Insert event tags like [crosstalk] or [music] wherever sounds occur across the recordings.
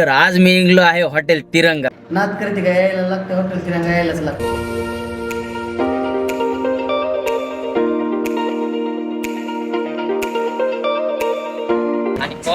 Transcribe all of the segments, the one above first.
तर आज मी निघलो आहे हॉटेल तिरंगा. नाद करते का? यायला लागतं हॉटेल तिरंगा यायलाच लागतं.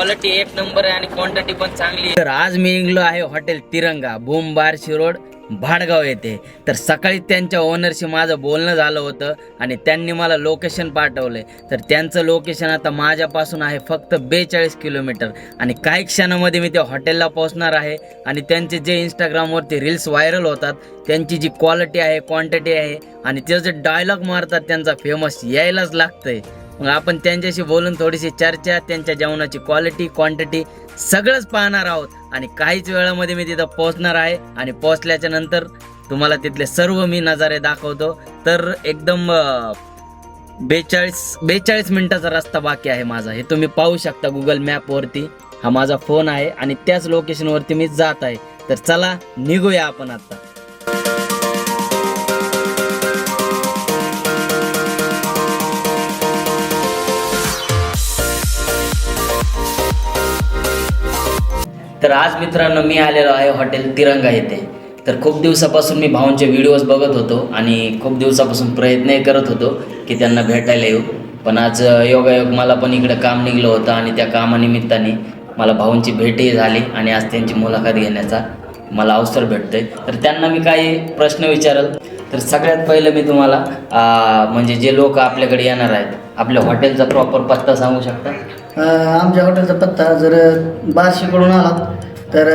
क्वालिटी एक नंबर आहे आणि क्वांटिटी पण चांगली आहे. तर आज मी निघलो आहे हॉटेल तिरंगा भूम बारशी रोड भाडगाव येथे. तर सकाळी त्यांच्या ओनरशी माझं बोलणं झालं होतं आणि त्यांनी मला लोकेशन पाठवले तर त्यांचं लोकेशन आता माझ्यापासून आहे फक्त बेचाळीस किलोमीटर आणि काही क्षणामध्ये मी त्या हॉटेलला पोहोचणार आहे आणि त्यांचे जे इंस्टाग्रामवरती रील्स व्हायरल होतात त्यांची जी क्वालिटी आहे क्वांटिटी आहे आणि ते जे डायलॉग मारतात त्यांचा फेमस यायलाच लागतंय. मग आपण त्यांच्याशी बोलून थोडीशी चर्चा त्यांच्या जेवणाची क्वालिटी क्वांटिटी सगळंच पाहणार आहोत. आणि काहीच वेळामध्ये मी तिथं पोहोचणार आहे. आणि पोहोचल्याच्या नंतर तुम्हाला तिथले सर्व मी नजारे दाखवतो. तर एकदम बेचाळीस बेचाळीस मिनिटाचा रस्ता बाकी आहे माझा. हे तुम्ही पाहू शकता गुगल मॅपवरती हा माझा फोन आहे. आणि त्याच लोकेशनवरती मी जात आहे. तर चला निघूया आपण आता. तर आज मित्रांनो मी आलेलो आहे हॉटेल तिरंगा येथे. तर खूप दिवसापासून मी भाऊंचे व्हिडिओज बघत होतो आणि खूप दिवसापासून प्रयत्नही करत होतो की त्यांना भेटायला येऊ. पण आज योगायोग मला पण इकडे काम निघलं होतं आणि त्या कामानिमित्ताने मला भाऊंची भेटही झाली आणि आज त्यांची मुलाखत घेण्याचा मला अवसर भेटतोय. तर त्यांना मी काही प्रश्न विचारल. तर सगळ्यात पहिलं मी तुम्हाला म्हणजे जे लोक आपल्याकडे येणार आहेत आपल्या हॉटेलचा प्रॉपर पत्ता सांगू शकता? आमच्या हॉटेलचा पत्ता जर बार्शीकडून आलात तर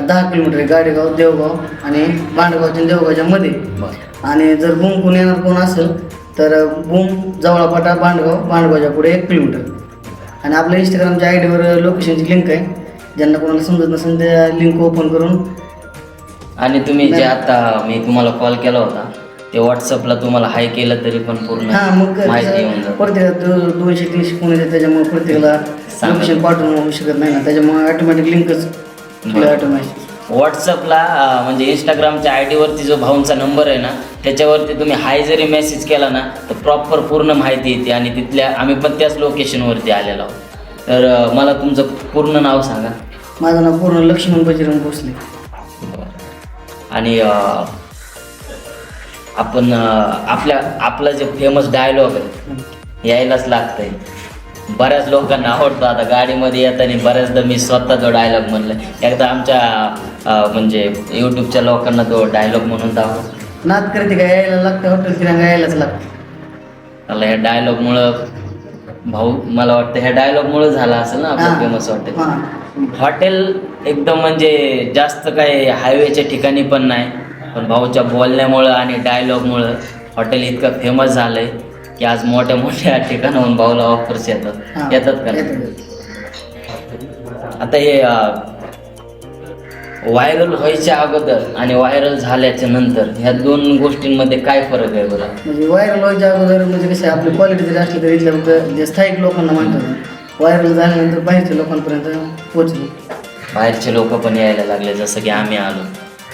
दहा किलोमीटर आहे गाडेगाव देवगाव आणि बांडगावच्या आणि देवगावच्या मध्ये. आणि जर बूम कोण येणार कोण असेल तर बूम जवळपाटा बांडगाव बांडगावच्या पुढे एक किलोमीटर. आणि आपल्या इंस्टाग्रामच्या आय डीवर लोकेशनची लिंक आहे. ज्यांना कोणाला समजत नसेल त्या लिंक ओपन करून आणि तुम्ही जे आता मी तुम्हाला कॉल केला होता ते व्हॉट्सअपला तुम्हाला हाय केलं तरी पण पूर्ण हां मग माहिती येऊन जाते. प्रत्येकाला दो- दोनशे तीनशे कोण येते त्याच्यामुळे प्रत्येकाला. लोकेशन पाठवून होऊ शकत नाही ना. त्याच्यामुळे ऑटोमॅटिक लिंकच. ऑटोमॅटिक व्हॉट्सअपला अं, म्हणजे इंस्टाग्रामच्या आय डीवरती जो भाऊंचा नंबर आहे ना त्याच्यावरती तुम्ही हाय जरी मेसेज केला ना तर प्रॉपर पूर्ण माहिती येते आणि तिथल्या आम्ही पण त्याच लोकेशनवरती आलेलो आहोत. तर अं, मला तुमचं पूर्ण नाव सांगा. माझं नाव पूर्ण लक्ष्मण बजरंग भोसले. आणि अं, आपण आपल्या आपला जे फेमस डायलॉग आहे यायलाच लागतंय. बऱ्याच लोकांना आवडतो आता गाडीमध्ये येताना बऱ्याचदा मी स्वतः तो डायलॉग म्हणलं. एकदा आमच्या म्हणजे यूट्यूबच्या लोकांना तो डायलॉग म्हणून दाखव. नाद करते का? यायला लागतं हॉटेल यायलाच लागतं. मला ह्या डायलॉगमुळं भाऊ मला वाटतं ह्या डायलॉगमुळं झाला असेल ना आपलं. फेमस हॉटेल हॉटेल एकदम म्हणजे जास्त काही हायवेच्या ठिकाणी पण नाही. पण भाऊच्या बोलण्यामुळं आणि डायलॉगमुळं हॉटेल इतकं फेमस झालंय की आज मोठ्या मोठ्या [laughs] ठिकाणाहून भाऊला ऑफर्स येतात. येतात का. आता हे व्हायरल व्हायच्या अगोदर आणि व्हायरल झाल्याच्यानंतर ह्या दोन गोष्टींमध्ये काय फरक आहे बरं? म्हणजे व्हायरल व्हायच्या अगोदर म्हणजे कसं आहे, आपली क्वालिटी जरी असली तरी इथल्या फक्त जे स्थायिक लोकांना म्हणतात व्हायरल झाल्यानंतर बाहेरच्या लोकांपर्यंत पोचलो बाहेरचे लोक पण यायला लागले जसं की आम्ही आलो.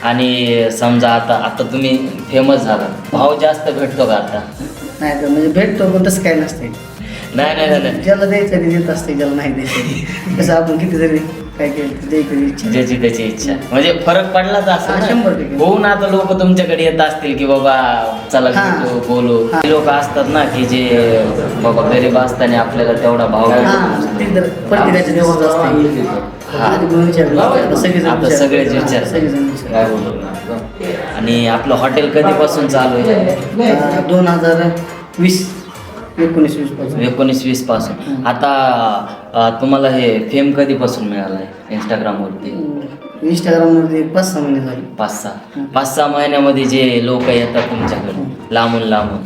आणि समजा आता आता तुम्ही फेमस झाला. भाव जास्त भेटतो का आता? नाही तर म्हणजे भेटतो पण तसं काय नसते नाही नाही नाही, नाही. ज्याला द्यायचं ते देत असते ज्याला नाही द्यायचं. [laughs] कसं आपण किती जरी काय केलं तर द्यायची इच्छा ज्याची त्याची इच्छा म्हणजे फरक पडलाच हा, असं शंभर टक्के. होऊन आता लोक तुमच्याकडे येत असतील की बाबा चला हा. भेटू बोलू हा. लोक असतात ना की जे बाबा गरीब असताना आपल्याला तेवढा भाव हा भेटतो. ते तर प्रत्येकाच्या देवाचं असते हा. आधी कोणी विचारलं आता सगळेजण आता विचारतात. सगळेच हा, विचार सगळेजण विचारतात. काय बोलू आणि आपलं हॉटेल कधीपासून चालू आहे अं, दोन हजार वीस एकोणीस वीसपासून. एकोणीस वीसपासून. आता अं, तुम्हाला हे फेम कधीपासून मिळालं आहे इंस्टाग्रामवरती इंस्टाग्रामवरती पाच सहा महिने झाले. पाच सहा. पाच सहा महिन्यामध्ये जे लोक येतात तुमच्याकडे लांबून लांबून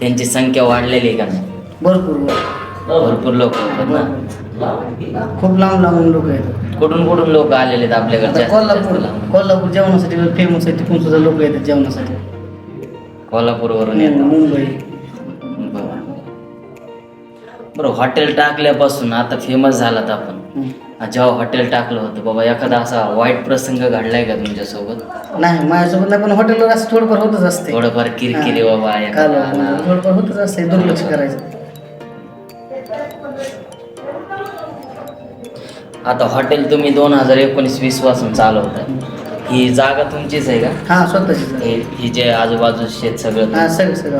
त्यांची संख्या वाढलेली आहे का नाही? भरपूर भरपूर. भरपूर लोक येतात ना? खूप लांब लांबून लोक येतात. कुठून कुठून लोक आलेले आहेत आपल्याकडे? आता जास्त- कोल्हापूर लांब? कोल्हापूर जेवणासाठी फेमस आहे तिकडून सुद्धा लोक येतात जेवणासाठी. कोल्हापूरवरून येतात. मुंबई. बरं हॉटेल टाकल्यापासून आता फेमस झालात आपण. जेव्हा हॉटेल टाकलं होतं बाबा एखादा असा वाईट प्रसंग घडलाय का तुमच्यासोबत? नाही माझ्यासोबत नाही पण हॉटेलवर असं थोडंफार होतच असते. थोडंफार किरकिरी बाबा काल एखादा आला. थोडंफार होतच असते दुर्लक्ष करायचं. आता हॉटेल तुम्ही दोन हजार एकोणीस वीसपासून चालवताय. ही जागा तुमचीच आहे का? हां स्वतःची हे ही जे आजूबाजू शेत सगळं? हां सगळं सगळं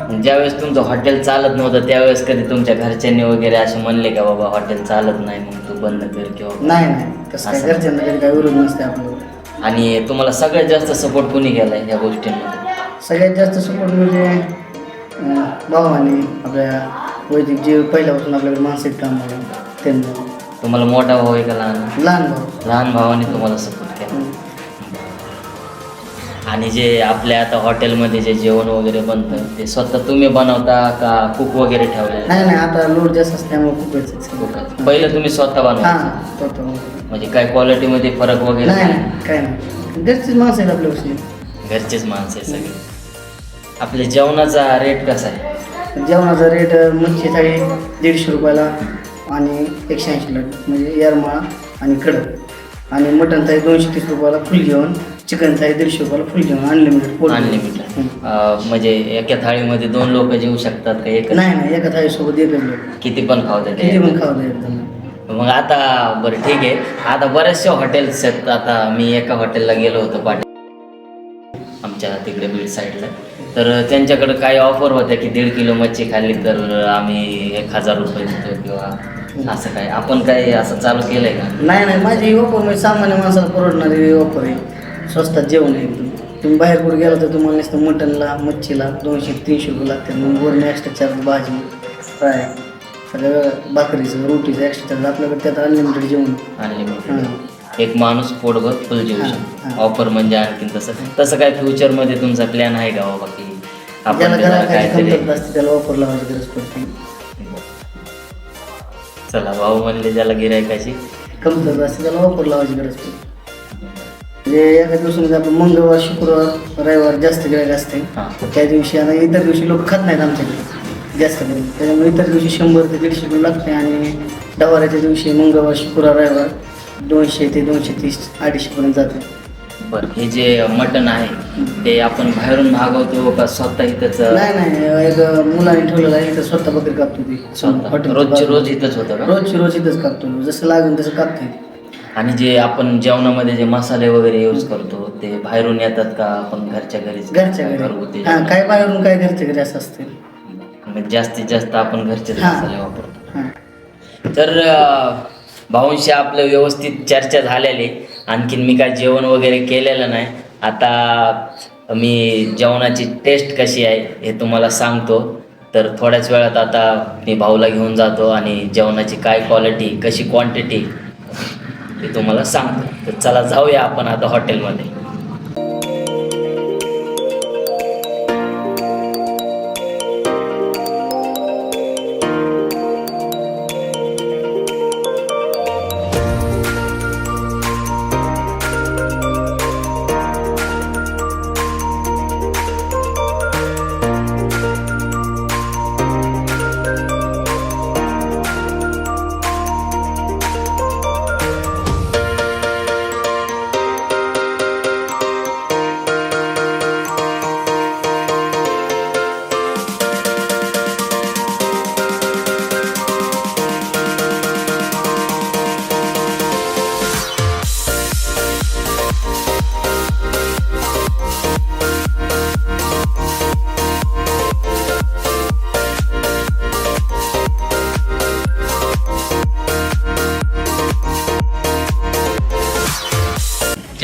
आपण ज्यावेळेस तुमचं हॉटेल चालत नव्हतं त्यावेळेस कधी तुमच्या घरच्यांनी वगैरे असे म्हणले का बाबा हॉटेल चालत नाही मग तू बंद कर किंवा नाही नाही. काय असं. घरच्यांना कधी काय विरोध नसते आपल्याला. आणि तुम्हाला सगळ्यात जास्त सपोर्ट कुणी केलाय या गोष्टींमध्ये? सगळ्यात जास्त सपोर्ट म्हणजे अं, भावाने आपल्या वैदिक जे पहिल्यापासून आपल्याकडे मानसिक काम आहे त्यांना. तुम्हाला मोठा भाऊ आहे का लहान? लहान भाऊ. लहान भावाने तुम्हाला सपोर्ट. आणि जे आपल्या आता हॉटेलमध्ये जे जेवण वगैरे बनतं ते स्वतः तुम्ही बनवता का कुक वगैरे ठेवलेलं नाही नाही आता लोड जास्त असल्यामुळे खूप वेळचं कुक पहिलं तुम्ही स्वतः बनवा हां स्वतः म्हणजे काय क्वालिटीमध्ये फरक वगैरे नाही काय? नाही घरचीच माणसं आहेत आपल्यापाशी घरचेच माणसं आहे सगळे. आपल्या जेवणाचा रेट कसा आहे? जेवणाचा रेट मच्छी थाळी दीडशे रुपयाला आणि एकशे ऐंशीला म्हणजे येरमाळा आणि कडक. आणि मटण थाळी दोनशे तीस रुपयाला फुल जेवण. चिकन थाळी दीडशे रुपयाला फुल जेवण अनलिमिटेड अनलिमिटेड म्हणजे एका थाळीमध्ये दोन लोक जेवू शकतात का एक नाही नाही एका थाळीसोबत एकच लोक. किती पण खाऊ किती देते पण खावं एकदम. मग आता बरं ठीक आहे. आता बरेचसे हॉटेल्स आहेत. आता मी एका हॉटेलला गेलो होतो पाटील आमच्या तिकडे बीड साईडला तर त्यांच्याकडे काही ऑफर होत्या की दीड किलो मच्छी खाल्ली तर आम्ही एक हजार रुपये देतो किंवा असं काय आपण काय असं चालू केलंय का? नाही नाही माझी ऑफर म्हणजे सामान्य माणसाला परवडणारी ऑफर आहे. स्वस्तात जेवण आहे एकदम तुम्ही बाहेर कुठे गेला तर तुम्हाला नुसतं मटनला मच्छीला दोनशे तीनशे रुपये लागते मग वरून एक्स्ट्रा चार्ज भाजी फ्राय सगळं भाकरीचं रोटीचं एक्स्ट्रा चार्ज आपल्याकडे त्यात अनलिमिटेड जेवण. अनलिमिटेड एक माणूस पोटभर फुल जेवू शकतो. ऑफर म्हणजे आणखीन तसं. तसं काय फ्युचरमध्ये तुमचा प्लॅन आहे का बाबा की आपण त्याला काहीतरी ऑफर लावायची गरज पडते. चला भाऊ म्हणले ज्याला गिरायकाची कमतरता असते त्याला ऑफर लावायची गरज पडते. म्हणजे एका दिवसामध्ये आपण मंगळवार शुक्रवार रविवार जास्त गिरायक असते. हां. त्या दिवशी आता इतर दिवशी लोक खात नाहीत आमच्याकडे. जास्त करून. त्याच्यामुळे इतर दिवशी शंभर ते दीडशे किलो लागते आणि डवाऱ्याच्या दिवशी मंगळवार शुक्रवार रविवार दोनशे ते दोनशे तीस अडीचशेपर्यंत जाते. बरं हे जे मटण आहे ते आपण बाहेरून मागवतो का स्वतः इथंच? नाही नाही एक मुलाने ठेवलेलं आहे इथं स्वतः बकरी कापतो ती. स्वतः. रोजचे बाजूला. रोज इथंच होतं का? रोजची रोज इथंच कापतो. जसं लागेल तसं कापते आणि जे आपण जेवणामध्ये जे मसाले वगैरे यूज करतो ते बाहेरून येतात का? आपण घरच्या घरीच घरच्या घरगुती घरी हां काय बाहेरून काय घरच्या घरी असं असते? म्हणजे जास्तीत जास्त आपण घरचेच हां. मसाले वापरतो. हां. तर अं, भाऊंशी आपलं व्यवस्थित चर्चा झालेली. आणखीन मी काय जेवण वगैरे केलेलं नाही. आता मी जेवणाची टेस्ट कशी आहे हे तुम्हाला सांगतो. तर थोड्याच वेळात आता मी भाऊला घेऊन जातो आणि जेवणाची काय क्वालिटी कशी क्वांटिटी ते तुम्हाला सांगतो तर चला जाऊया आपण आता हॉटेलमध्ये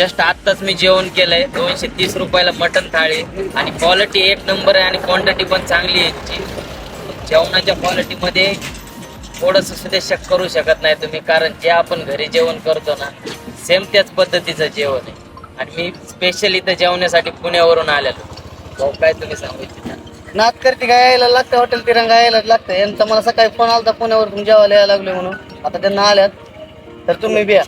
जस्ट आत्ताच मी जेवण केलंय. दोनशे तीस रुपयाला मटन थाळी. आणि क्वालिटी एक नंबर आहे आणि क्वांटिटी पण चांगली आहे जेवणाच्या क्वालिटीमध्ये थोडंसं सुद्धा शक करू शकत नाही तुम्ही कारण जे आपण घरी जेवण करतो ना सेम त्याच पद्धतीचं जेवण आहे. आणि मी स्पेशल इथं जेवण्यासाठी पुण्यावरून आलेलो. भाऊ काय तुम्ही सांगू इच्छिता? नात करते काय यायला लागतं हॉटेल तिरंगा यायला लागतं. यांचा मला सकाळी फोन आला पुण्यावर तुम्ही जेवायला यायला लागले म्हणून. आता त्यांना आल्यात. तर तुम्ही बिया